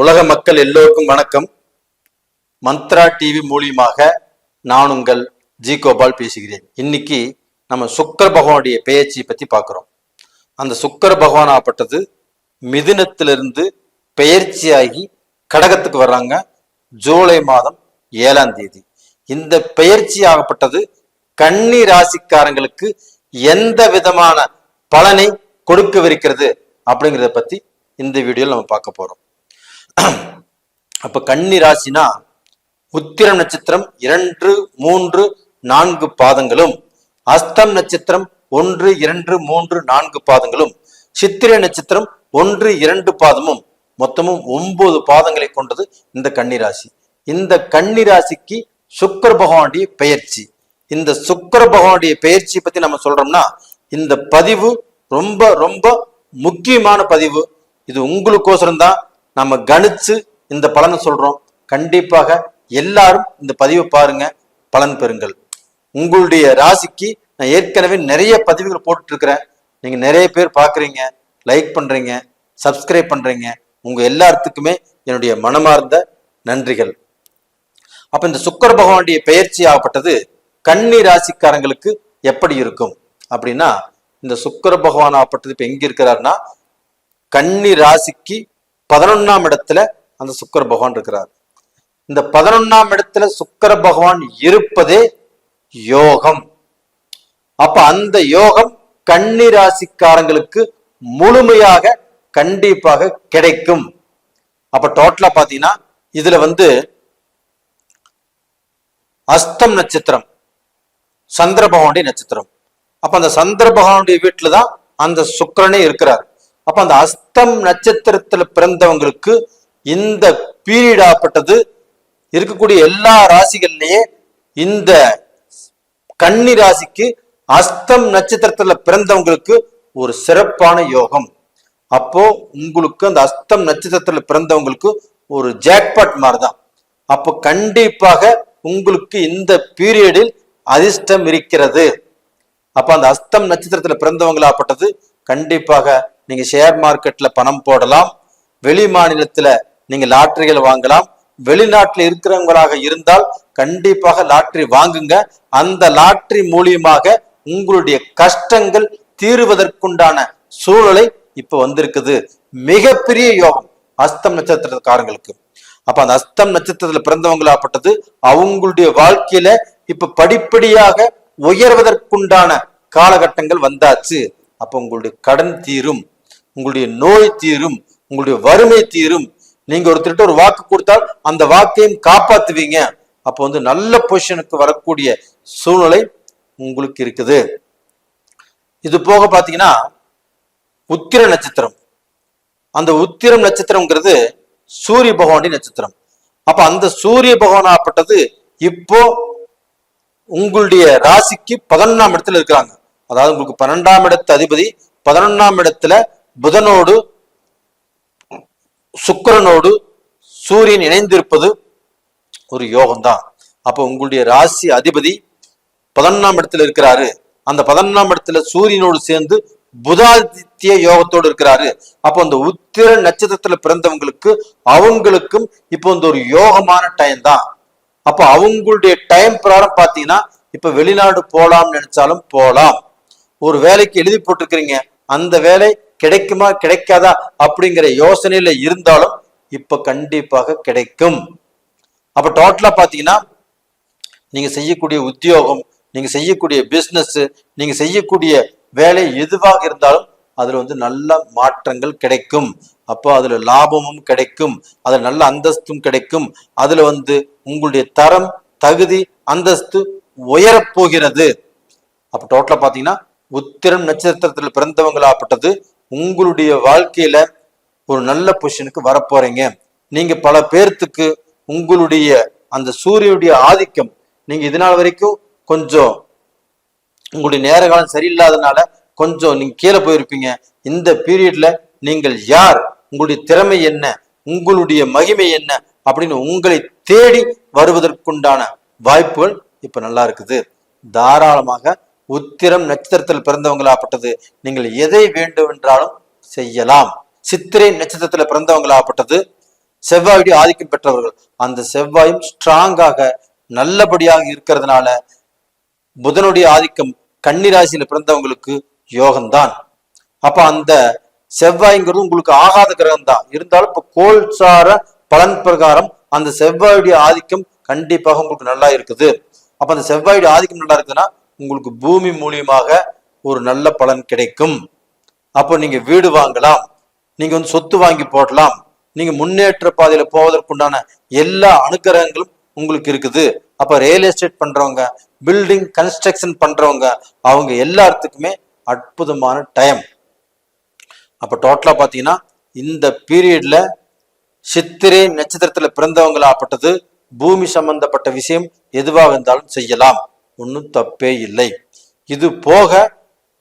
உலக மக்கள் எல்லோருக்கும் வணக்கம். மந்த்ரா டிவி மூலியமாக நான் உங்கள் ஜி கோபால் பேசுகிறேன். இன்னைக்கு நம்ம சுக்கர பகவானுடைய பெயர்ச்சியை பற்றி பார்க்குறோம். அந்த சுக்கர பகவான் ஆப்பட்டது மிதுனத்திலிருந்து பெயர்ச்சியாகி கடகத்துக்கு வர்றாங்க. ஜூலை மாதம் ஏழாம் தேதி. இந்த பெயர்ச்சி ஆகப்பட்டது கன்னி ராசிக்காரங்களுக்கு எந்த விதமான பலனை கொடுக்கவிருக்கிறது அப்படிங்கிறத பற்றி இந்த வீடியோவில் நம்ம பார்க்க போகிறோம் அப்ப கன்னி ராசினா உத்திரம் நட்சத்திரம் இரண்டு மூன்று நான்கு பாதங்களும் அஸ்தம் நட்சத்திரம் ஒன்று இரண்டு மூன்று நான்கு பாதங்களும் சித்திரை நட்சத்திரம் ஒன்று இரண்டு பாதமும் மொத்தமும் ஒன்பது பாதங்களை கொண்டது இந்த கன்னிராசி இந்த கன்னிராசிக்கு சுக்கர பகவானுடைய பெயர்ச்சி. இந்த சுக்கர பகவானுடைய பெயர்ச்சி பத்தி நம்ம சொல்றோம்னா இந்த பதிவு ரொம்ப ரொம்ப முக்கியமான பதிவு. இது உங்களுக்கோசரம் தான் நம்ம கணிச்சு இந்த பலனை சொல்றோம். கண்டிப்பாக எல்லாரும் இந்த பதிவை பாருங்க. பலன் பெறுங்கள். உங்களுடைய ராசிக்கு நான் ஏற்கனவே நிறைய பதிவுகள் போட்டுட்டு இருக்கிறேன் நீங்க நிறைய பேர் பாக்குறீங்க லைக் பண்றீங்க சப்ஸ்கிரைப் பண்றீங்க. உங்க எல்லாத்துக்குமே என்னுடைய மனமார்ந்த நன்றிகள். அப்ப இந்த சுக்கர பகவானுடைய பெயர்ச்சி ஆகப்பட்டது கன்னி ராசிக்காரங்களுக்கு எப்படி இருக்கும்? அப்படின்னா இந்த சுக்கர பகவான் ஆகப்பட்டது இப்ப எங்க இருக்கிறாருன்னா கன்னி ராசிக்கு பதினொன்னாம் இடத்துல அந்த சுக்கர பகவான் இருக்கிறார். இந்த பதினொன்னாம் இடத்துல சுக்கர பகவான் இருப்பதே யோகம். அப்ப அந்த யோகம் கன்னி ராசிக்காரங்களுக்கு முழுமையாக கண்டிப்பாக கிடைக்கும். அப்ப டோட்டலா பாத்தீங்கன்னா இதுல வந்து அஸ்தம் நட்சத்திரம் சந்திர பகவானுடைய நட்சத்திரம். அப்ப அந்த சந்திர பகவானுடைய வீட்டுல தான் அந்த சுக்கிரனே இருக்கிறார். அப்ப அந்த அஸ்தம் நட்சத்திரத்துல பிறந்தவங்களுக்கு இந்த பீரியட் ஆப்பட்டது இருக்கக்கூடிய எல்லா ராசிகள்லயே இந்த கன்னி ராசிக்கு அஸ்தம் நட்சத்திரத்துல பிறந்தவங்களுக்கு ஒரு சிறப்பான யோகம். அப்போ உங்களுக்கு அந்த அஸ்தம் நட்சத்திரத்துல பிறந்தவங்களுக்கு ஒரு ஜாக்பாட் மாதிரிதான் அப்போ கண்டிப்பாக உங்களுக்கு இந்த பீரியடில் அதிர்ஷ்டம் இருக்கிறது. அப்ப அந்த அஸ்தம் நட்சத்திரத்துல பிறந்தவங்களாப்பட்டது கண்டிப்பாக நீங்க ஷேர் மார்க்கெட்ல பணம் போடலாம். வெளி மாநிலத்துல நீங்க லாட்டரிகள் வாங்கலாம். வெளிநாட்டுல இருக்கிறவங்களாக இருந்தால் கண்டிப்பாக லாட்ரி வாங்குங்க. அந்த லாட்ரி மூலியமாக உங்களுடைய கஷ்டங்கள் தீருவதற்குண்டான சூழலை இப்ப வந்திருக்குது. மிகப்பெரிய யோகம் அஸ்தம் நட்சத்திரக்காரங்களுக்கு. அப்ப அந்த அஸ்தம் நட்சத்திரத்துல பிறந்தவங்களாப்பட்டது அவங்களுடைய வாழ்க்கையில இப்ப படிப்படியாக உயர்வதற்குண்டான காலகட்டங்கள் வந்தாச்சு. அப்ப உங்களுடைய கடன் தீரும். உங்களுடைய நோய் தீரும் உங்களுடைய வறுமை தீரும். நீங்க ஒருத்தர்கிட்ட ஒரு வாக்கு கொடுத்தால் அந்த வாக்கையும் காப்பாத்துவீங்க. அப்போ வந்து நல்ல பொசிஷனுக்கு வரக்கூடிய சூழ்நிலை உங்களுக்கு இருக்குது. இது போக பாத்தீங்கன்னா உத்திர நட்சத்திரம். அந்த உத்திரம் நட்சத்திரம்ங்கிறது சூரிய பகவானுடைய நட்சத்திரம். அப்ப அந்த சூரிய பகவான் ஆப்பட்டது இப்போ உங்களுடைய ராசிக்கு பதினொன்றாம் இடத்துல இருக்கிறாங்க. அதாவது உங்களுக்கு பன்னெண்டாம் இடத்து அதிபதி பதினொன்றாம் இடத்துல புதனோடு சுக்கிரனோடு சூரியன் இணைந்திருப்பது ஒரு யோகம்தான். அப்போ உங்களுடைய ராசி அதிபதி பதினொன்னாம் இடத்துல இருக்கிறாரு. அந்த பதினொன்னாம் இடத்துல சூரியனோடு சேர்ந்து புதாதித்ய யோகத்தோடு இருக்கிறாரு. அப்போ அந்த உத்திர நட்சத்திரத்துல பிறந்தவங்களுக்கு அவங்களுக்கும் இப்போ இந்த ஒரு யோகமான டைம் தான். அப்போ அவங்களுடைய டைம் பிரகாரம் பாத்தீங்கன்னா இப்ப வெளிநாடு போலாம்னு நினைச்சாலும் போலாம். ஒரு வேலைக்கு எழுதி போட்டிருக்கிறீங்க. அந்த வேலை கிடைக்குமா கிடைக்காதா அப்படிங்கிற யோசனையில இருந்தாலும் இப்ப கண்டிப்பாக கிடைக்கும். அப்ப டோட்டலா பாத்தீங்கன்னா நீங்க செய்யக்கூடிய உத்தியோகம் நீங்க செய்யக்கூடிய பிசினஸ் நீங்க செய்யக்கூடிய வேலை எதுவாக இருந்தாலும் அதுல வந்து நல்ல மாற்றங்கள் கிடைக்கும். அப்போ அதுல லாபமும் கிடைக்கும் அதுல நல்ல அந்தஸ்தும் கிடைக்கும். அதுல வந்து உங்களுடைய தரம் தகுதி அந்தஸ்து உயரப் போகிறது. அப்ப டோட்டலா பாத்தீங்கன்னா உத்திரம் நட்சத்திரத்தில் பிறந்தவங்களாப்பட்டது உங்களுடைய வாழ்க்கையில ஒரு நல்ல பொசிஷனுக்கு வரப்போறீங்க. நீங்க பல பேர்த்துக்கு உங்களுடைய அந்த சூரியனுடைய ஆதிக்கம் நீங்க இது நாள் வரைக்கும் கொஞ்சம் உங்களுடைய நேர காலம் சரியில்லாதனால கொஞ்சம் நீங்க கீழே போயிருப்பீங்க. இந்த பீரியட்ல நீங்கள் யார்? உங்களுடைய திறமை என்ன? உங்களுடைய மகிமை என்ன? அப்படின்னு உங்களை தேடி வருவதற்குண்டான வாய்ப்புகள் இப்ப நல்லா இருக்குது. தாராளமாக உத்திரம் நட்சத்திரத்தில் பிறந்தவங்களாகப்பட்டது. நீங்கள் எதை வேண்டுமென்றாலும் செய்யலாம். சித்திரை நட்சத்திரத்துல பிறந்தவங்களாகப்பட்டது. செவ்வாயுடைய ஆதிக்கம் பெற்றவர்கள். அந்த செவ்வாயும் ஸ்ட்ராங்காக நல்லபடியாக இருக்கிறதுனால புதனுடைய ஆதிக்கம் கன்னிராசியில பிறந்தவங்களுக்கு யோகம்தான். அப்ப அந்த செவ்வாய்ங்கிறது உங்களுக்கு ஆகாத கிரகம் தான் இருந்தாலும் இப்ப கோல்சார பலன் பிரகாரம் அந்த செவ்வாயுடைய ஆதிக்கம் கண்டிப்பாக உங்களுக்கு நல்லா இருக்குது. அப்ப அந்த செவ்வாயுடைய ஆதிக்கம் நல்லா இருக்குதுன்னா உங்களுக்கு பூமி மூலியமாக ஒரு நல்ல பலன் கிடைக்கும். அப்போ நீங்க வீடு வாங்கலாம். நீங்க வந்து சொத்து வாங்கி போடலாம். நீங்க முன்னேற்ற பாதையில போவதற்குண்டான எல்லா அனுகிரகங்களும் உங்களுக்கு இருக்குது. அப்ப ரியல் எஸ்டேட் பண்றவங்க பில்டிங் கன்ஸ்ட்ரக்ஷன் பண்றவங்க அவங்க எல்லாத்துக்குமே அற்புதமான டைம் அப்ப டோட்டலா பாத்தீங்கன்னா இந்த பீரியட்ல சித்திரை நட்சத்திரத்துல பிறந்தவங்களாப்பட்டது பூமி சம்பந்தப்பட்ட விஷயம் எதுவாக இருந்தாலும் செய்யலாம். ஒன்றும் தப்பே இல்லை. இது போக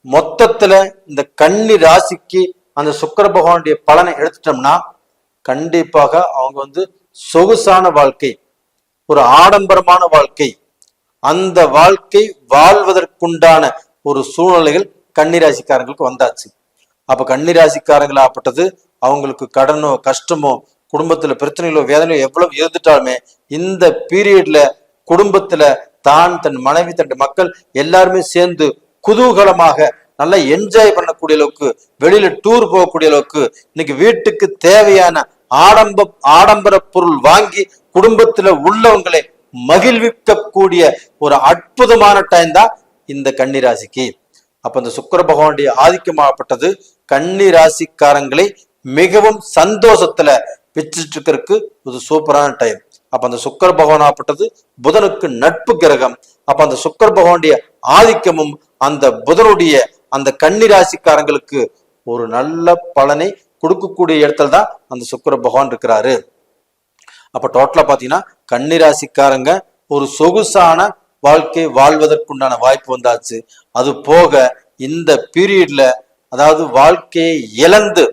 மொத்தத்துல இந்த கன்னி ராசிக்கு அந்த சுக்கர பகவானுடைய பலனை எடுத்துட்டோம்னா கண்டிப்பாக அவங்க வந்து சொகுசான வாழ்க்கை ஒரு ஆடம்பரமான வாழ்க்கை அந்த வாழ்க்கை வாழ்வதற்குண்டான ஒரு சூழ்நிலைகள் கன்னிராசிக்காரங்களுக்கு வந்தாச்சு. அப்ப கன்னிராசிக்காரங்களாப்பட்டது அவங்களுக்கு கடனோ கஷ்டமோ குடும்பத்துல பிரச்சனைகளோ வேதனையோ எவ்வளவு இருந்துட்டாலுமே இந்த பீரியட்ல குடும்பத்துல தான் தன் மனைவி தன் மக்கள் எல்லாருமே சேர்ந்து குதூகலமாக நல்லா என்ஜாய் பண்ணக்கூடிய அளவுக்கு வெளியில டூர் போகக்கூடிய அளவுக்கு இன்னைக்கு வீட்டுக்கு தேவையான ஆடம்ப ஆடம்பர பொருள் வாங்கி குடும்பத்துல உள்ளவங்களை மகிழ்விக்கக்கூடிய ஒரு அற்புதமான டைம் தான் இந்த கன்னிராசிக்கு. அப்ப இந்த சுக்கர பகவானுடைய ஆதிக்கமாகப்பட்டது கன்னி ராசிக்காரங்களை மிகவும் சந்தோஷத்துல வச்சுட்டு இருக்கிறதுக்கு ஒரு சூப்பரான டைம் அப்ப அந்த சுக்கர பகவானாப்பட்டது புதனுக்கு நட்பு கிரகம். அப்ப அந்த சுக்கர பகவானுடைய ஆதிக்கமும் அந்த புதனுடைய அந்த கன்னி ராசிக்காரங்களுக்கு ஒரு நல்ல பலனை கொடுக்கக்கூடிய இடத்துல தான் அந்த சுக்கர பகவான் இருக்கிறாரு. அப்ப டோட்டலா பாத்தீங்கன்னா கன்னி ராசிக்காரங்க ஒரு சொகுசான வாழ்க்கை வாழ்வதற்குண்டான வாய்ப்பு வந்தாச்சு. அது போக இந்த பீரியட்ல அதாவது வாழ்க்கையை இழந்து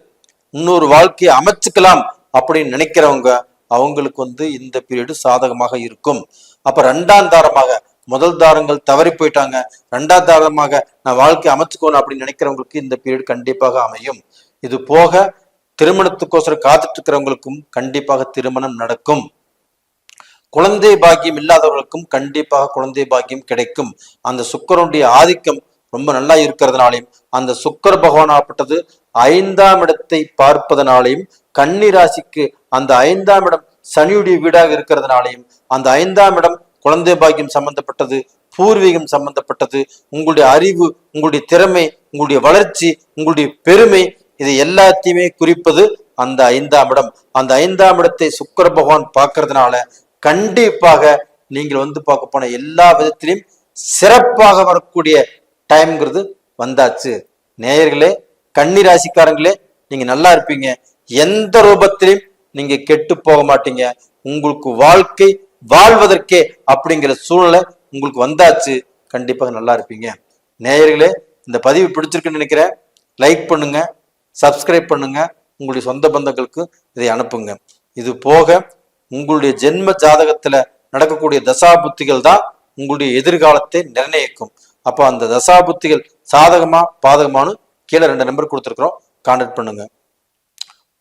இன்னொரு வாழ்க்கையை அமைச்சுக்கலாம் அப்படின்னு நினைக்கிறவங்க அவங்களுக்கு வந்து இந்த பீரியடு சாதகமாக இருக்கும். அப்ப ரெண்டாம் தாரமாக முதல் தாரங்கள் தவறி போயிட்டாங்க. ரெண்டாம் தாரமாக நான் வாழ்க்கை அமைச்சுக்கணும் அப்படின்னு நினைக்கிறவங்களுக்கு இந்த பீரியட் கண்டிப்பாக அமையும். இது போக திருமணத்துக்கோசரம் காத்துட்டு இருக்கிறவங்களுக்கும் கண்டிப்பாக திருமணம் நடக்கும். குழந்தை பாக்கியம் இல்லாதவர்களுக்கும் கண்டிப்பாக குழந்தை பாக்கியம் கிடைக்கும். அந்த சுக்கரனுடைய ஆதிக்கம் ரொம்ப நல்லா இருக்கிறதுனாலையும் அந்த சுக்கர பகவானாப்பட்டது ஐந்தாம் இடத்தை பார்ப்பதனாலையும் கன்னி ராசிக்கு அந்த ஐந்தாம் இடம் சனியுடைய வீடாக இருக்கிறதுனாலையும் அந்த ஐந்தாம் இடம் குழந்தை பாக்கியம் சம்பந்தப்பட்டது பூர்வீகம் சம்பந்தப்பட்டது உங்களுடைய அறிவு உங்களுடைய திறமை உங்களுடைய வளர்ச்சி உங்களுடைய பெருமை இது எல்லாத்தையுமே குறிப்பது அந்த ஐந்தாம் இடம். அந்த ஐந்தாம் இடத்தை சுக்கர பகவான் பார்க்கறதுனால கண்டிப்பாக நீங்கள் வந்து பார்க்க போன எல்லா விதத்திலையும் சிறப்பாக வரக்கூடிய டைம்ங்கிறது வந்தாச்சு. நேயர்களே கன்னி ராசிக்காரங்களே நீங்க நல்லா இருப்பீங்க. எந்த ரூபத்திலையும் நீங்க கெட்டு போக மாட்டீங்க. உங்களுக்கு வாழ்க்கை வாழ்வதற்கே அப்படிங்கிற சூழ்நிலை உங்களுக்கு வந்தாச்சு கண்டிப்பாக நல்லா இருப்பீங்க. நேயர்களே இந்த பதிவு பிடிச்சிருக்குன்னு நினைக்கிறேன். லைக் பண்ணுங்க சப்ஸ்கிரைப் பண்ணுங்க உங்களுடைய சொந்த பந்தங்களுக்கு இதை அனுப்புங்க. இது போக உங்களுடைய ஜென்ம ஜாதகத்துல நடக்கக்கூடிய தசாபுத்திகள் தான் உங்களுடைய எதிர்காலத்தை நிர்ணயிக்கும். அப்போ அந்த தசாபுத்திகள் சாதகமா பாதகமானு கீழே ரெண்டு நம்பர் கொடுத்துருக்குறோம். கான்டாக்ட் பண்ணுங்க.